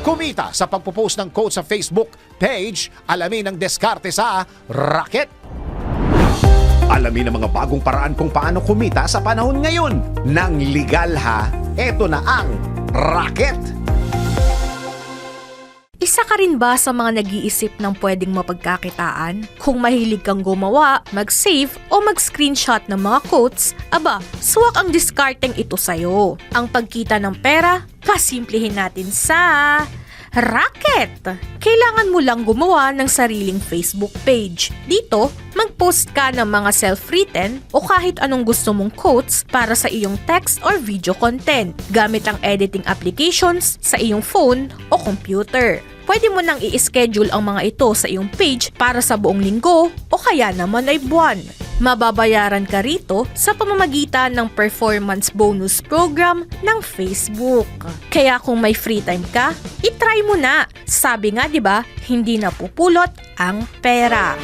Kumita sa pagpo-post ng quote sa Facebook page, alamin ang diskarte sa Racket. Alamin ang mga bagong paraan kung paano kumita sa panahon ngayon. Nang legal ha, eto na ang Racket. Isa ka rin ba sa mga nag-iisip ng pwedeng mapagkakitaan? Kung mahilig kang gumawa, mag-save o mag-screenshot ng mga quotes, aba, swak ang discarding ito sa'yo. Ang pagkita ng pera, pasimplihin natin sa... Racket! Kailangan mo lang gumawa ng sariling Facebook page. Dito, mag-post ka ng mga self-written o kahit anong gusto mong quotes para sa iyong text or video content gamit ang editing applications sa iyong phone o computer. Pwede mo nang i-schedule ang mga ito sa iyong page para sa buong linggo o kaya naman ay buwan. Mababayaran ka rito sa pamamagitan ng performance bonus program ng Facebook. Kaya kung may free time ka, itry mo na. Sabi nga 'di ba, hindi napupulot ang pera.